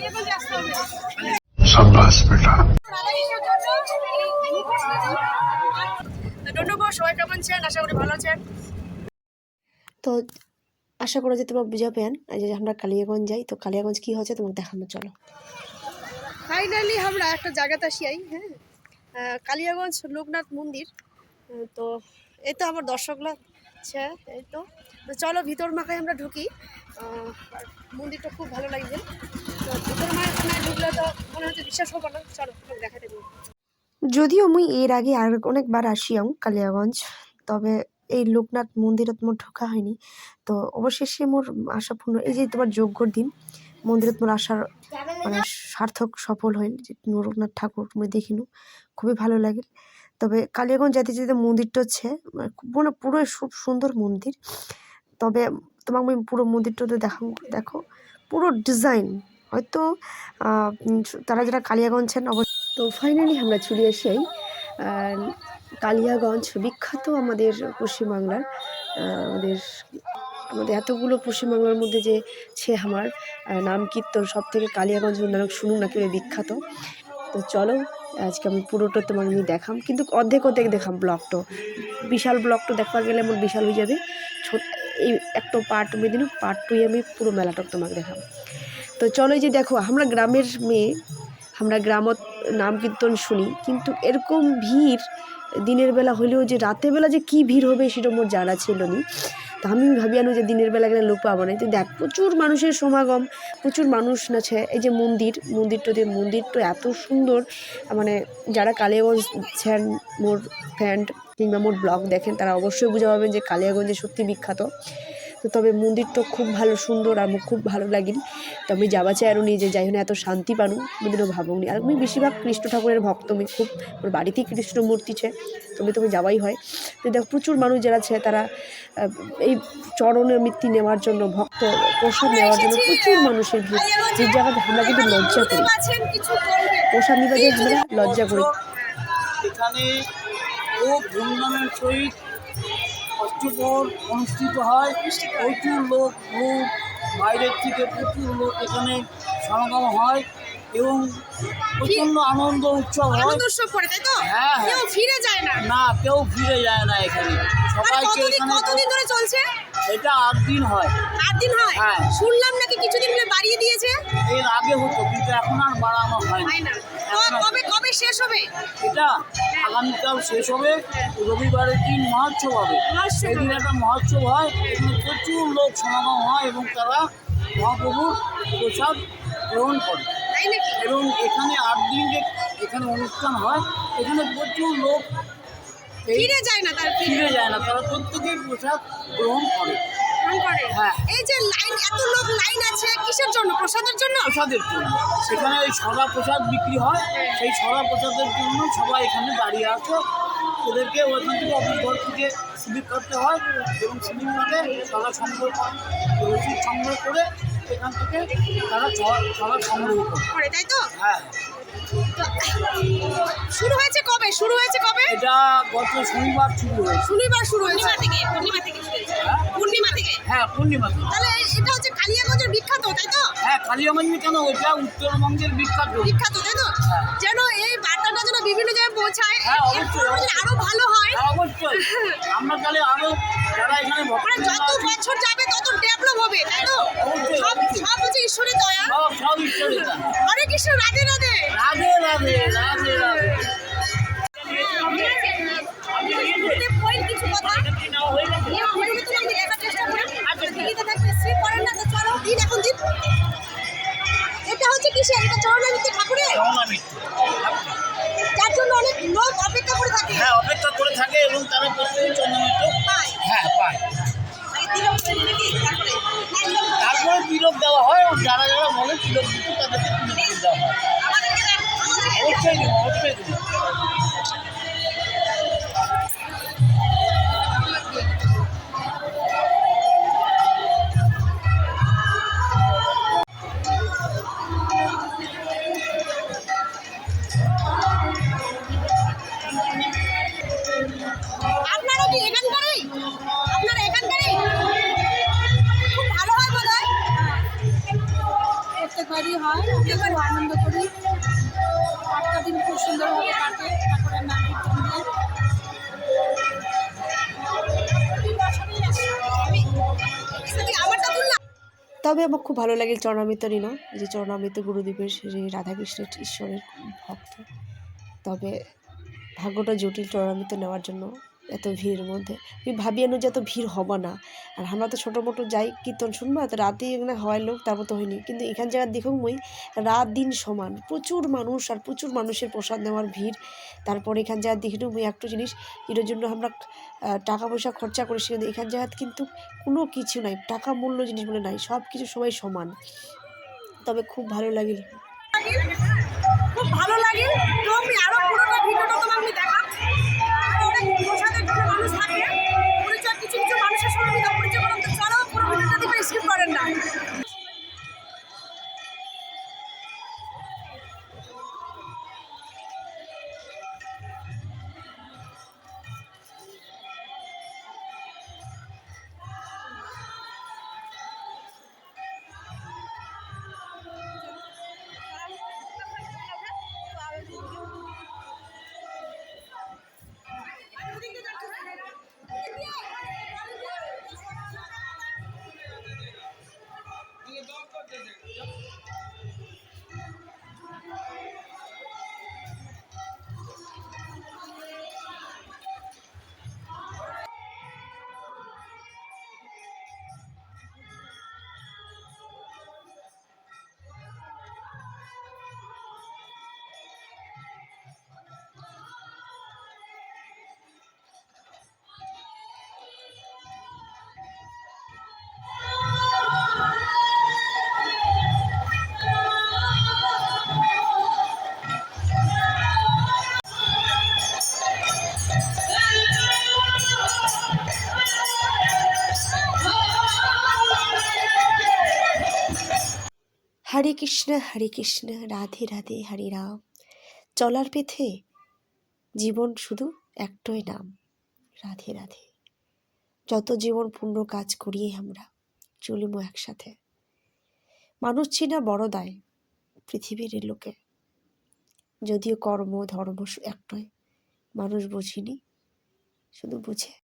কেমন আশা করি ভালো তো আশা করা যে তোমরা বুঝা পেন হ্যাঁ? যে আমরা কালিয়াগঞ্জ যাই তো কালিয়াগঞ্জ কি হয়েছে তোমাকে দেখানো চলো। ফাইনালি আমরা একটা জায়গাতে আসি হ্যাঁ? কালিয়াগঞ্জ লোকনাথ মন্দির। তো এটা আমার দর্শকরা আছে এই তো। চলো, ভিতর মাখায় আমরা ঢুকি। মন্দিরটা খুব ভালো লাগছে। তো ভিতর মাখায় ঢুকলে তো মনে হচ্ছে বিশ্বাস হবে না। চলো দেখাতে যদিও মুই এর আগে আর অনেকবার আসিয়াম কালিয়াগঞ্জ, তবে এই লোকনাথ মন্দিরত মোর ঢোকা হয়নি। তো অবশেষে মোর আশা পূর্ণ, এই যে তোমার যজ্ঞর দিন মন্দিরত মোর আসার মানে সার্থক সফল হইল যে লোকনাথ ঠাকুর মুই দেখিনু খুবই ভালো লাগে। তবে কালিয়াগঞ্জ যেতে যেতে মন্দিরটা হচ্ছে মানে পুরো খুব সুন্দর মন্দির। তবে তোমাকে আমি পুরো মন্দিরটা তো দেখো। পুরো ডিজাইন হয়তো তারা যারা কালিয়াগঞ্জ ছেন অবশ্য তো ফাইনালি আমরা চলে আসি কালিয়াগঞ্জ বিখ্যাত আমাদের পশ্চিমবাংলার আমাদের আমাদের এতগুলো পশ্চিমবাংলার মধ্যে যে ছে আমার নাম কীর্তন সব থেকে কালিয়াগঞ্জ নানক শুনুন নাকি বিখ্যাত। তো চলো, আজকে আমি পুরোটা তোমার আমি দেখাম। কিন্তু অর্ধেক অর্ধেক দেখাম ব্লগটা। বিশাল ব্লগটা দেখবার গেলে আমার বিশাল হয়ে যাবে। ছোট এই একটা পার্ট তুমি দিন পার্ট টুই আমি পুরো মেলাটা তোমাকে দেখাম। তো চলো যে দেখো, আমরা গ্রামের মেয়ে, আমরা গ্রামত নাম কীর্তন শুনি, কিন্তু এরকম ভিড় দিনের বেলা হলেও যে রাতের বেলা যে কি ভিড় হবে সেটা মোর জানা ছিল না। তা আমি ভাবি আনো যে দিনের বেলা গেলে লোক পাবো না। তো দেখ, প্রচুর মানুষের সমাগম, প্রচুর মানুষ নাছে এই যে মন্দির, মন্দিরটা দিয়ে মন্দিরটা এত সুন্দর। মানে যারা কালিয়াগঞ্জ ছেন, মোর ফ্যান্ড কিংবা মোর ব্লগ দেখেন, তারা অবশ্যই বুঝে পাবেন যে কালিয়াগঞ্জে সত্যি বিখ্যাত। তো তবে মন্দিরটা খুব ভালো সুন্দর আমার খুব ভালো লাগিল। তো আমি যাবা চাই আরও নিজে যাই হোক এত শান্তি পানু, কোনোদিনও ভাবুনি। আর আমি বেশিরভাগ কৃষ্ণ ঠাকুরের ভক্ত, আমি খুব, আমার বাড়িতেই কৃষ্ণ মূর্তি ছে তবে তুমি যাওয়াই হয়। তো দেখো, প্রচুর মানুষ যারা আছে, তারা এই চরণের মৃত্যু নেওয়ার জন্য ভক্ত, প্রসাদ নেওয়ার জন্য প্রচুর মানুষের ভিড়। যে জায়গাতে আমরা কিন্তু লজ্জা করি। প্রসাদ আমরা লজ্জা করি। এখানে সহিত অষ্টপ্রহর অনুষ্ঠিত হয়। প্রচুর লোক খুব বাইরের থেকে প্রচুর লোক এখানে সমাগম হয়। এবং প্রচণ্ড আনন্দ উৎসব হয়। আনন্দ উৎসব করে তাই তো? হ্যাঁ, হ্যাঁ। কেউ ফিরে যায় না। না কেউ ফিরে যায় না এখানে। সবাইকে এখানে কতদিন ধরে চলছে? এটা আট দিন হয়। আট দিন হয়? হ্যাঁ। শুনলাম নাকি কিছুদিন মিলে বাড়িয়ে দিয়েছে? এর আগে হতো কিন্তু এখন আর বাড়ানো হয় হয় না। কবে কবে শেষ হবে? এটা আগামীকাল শেষ হবে রবিবারের দিন মহোৎসব হবে। সেদিন একটা মহোৎসব হয় এখানে প্রচুর লোক সমাগম হয় এবং তারা মহাপ্রভুর প্রসাদ গ্রহণ করে। তাই নাকি এবং এখানে আট দিন যে এখানে অনুষ্ঠান হয় এখানে প্রচুর লোক ফিরে যায় না তারা ফিরে যায় না। তারা প্রত্যেকেই প্রসাদ গ্রহণ করে। হ্যাঁ। এই যে লাইন এত লোক লাইন আছে কিসের জন্য? প্রসাদের জন্য? প্রসাদের জন্য। সেখানে ওই সদা প্রসাদ বিক্রি হয়। সেই সদা প্রসাদের জন্য সবাই এখানে দাঁড়িয়ে আছে। ওদেরকে ওখান থেকে অফিস ঘর থেকে স্লিপ করতে হয় এবং স্লিপ করে সদা সংগ্রহ করে রসিদ সংগ্রহ করে এখান থেকে তারা সংগ্রহ করে। তাই তো? হ্যাঁ। শুরু হয়েছে কবে? শুরু হয়েছে কবে? এটা গত শনিবার শুরু হয়েছে। শনিবার শুরু হয়েছে। থেকে পূর্ণিমা থেকে হ্যাঁ? পূর্ণিমা থেকে? হ্যাঁ পূর্ণিমা থেকে। তাহলে এটা হচ্ছে কালিয়াগঞ্জের বিখ্যাত তাই তো? হ্যাঁ কালিয়াগঞ্জ কেন? ওইটা উত্তরবঙ্গের বিখ্যাত। বিখ্যাত তাই তো? হ্যাঁ। যেন এই বার্তাটা যেন বিভিন্ন জায়গায় পৌঁছায় হ্যাঁ, অবশ্যই, আরও ভালো হয়। হ্যাঁ, অবশ্যই। আমরা তাহলে আরও যারা এখানে মানে যত বছর যাবে তত ডেভেলপ হবে তাই তো অবশ্যই, সব অবশ্যই। সব হচ্ছে ঈশ্বরের দয়া হরে কৃষ্ণ রাধে রাধে। রাধে রাধে রাধে আচ্ছা এখন দিন এটা হচ্ছে কিসে এটা চরণামিতে ঠাকুরের? যার জন্য অনেক লোক অপেক্ষা করে থাকে। হ্যাঁ অপেক্ষা করে থাকে এবং তারা প্রত্যেকে চন্দ্রমিত্র পায়। হ্যাঁ পায়। আগে তিলক দেওয়া হয় এবং যারা যারা মনে তিলক দিচ্ছে তাদেরকে তিলক দেওয়া হয়। অবশ্যই দেবো অবশ্যই দেবো তবে আমার খুব ভালো লাগে চরণামৃত নিল যে চরণামৃত গুরুদেবের যে রাধাকৃষ্ণের ঈশ্বরের ভক্ত। তবে ভাগ্যটা জটিল চরণামৃত নেওয়ার জন্য এত ভিড়ের মধ্যে। আমি ভাবি যে এত ভিড় হবা না। আর আমরা তো ছোটো মোটো যাই, কীর্তন শুনবা তো রাতে এখানে হয় লোক, তারপর তো হয়নি। কিন্তু এখান জায়গা দেখুন মই রাত দিন সমান। প্রচুর মানুষ আর প্রচুর মানুষের প্রসাদ নেওয়ার ভিড়। তারপর এখান জায়গা দেখে মই একটু জিনিস, এটার জন্য আমরা টাকা পয়সা খরচা করেছি। কিন্তু এখান জায়গা কিন্তু কোনো কিছু নাই, টাকা মূল্য জিনিস বলে নাই, সব কিছু সবাই সমান। তবে খুব ভালো লাগিল খুব ভালো লাগে। তো আমি আরও পুরোটা ভিডিওটা তোমার আমি মানুষ থাকে পরিচয়, কিছু কিছু মানুষের সঙ্গে পরিচয় করেন তো চলো পুরো ভিডিওটা দেখে স্কিপ করেন না। হরে কৃষ্ণ হরে কৃষ্ণ, রাধে রাধে, হরে রাম। চলার পেথে জীবন শুধু একটাই নাম, রাধে রাধে। যত জীবন পূর্ণ কাজ করিয়ে আমরা চলিব একসাথে। মানুষ চিনা বড় দায় পৃথিবীর লোকে। যদিও কর্ম, ধর্ম একটাই, মানুষ বুঝিনি, শুধু বুঝে।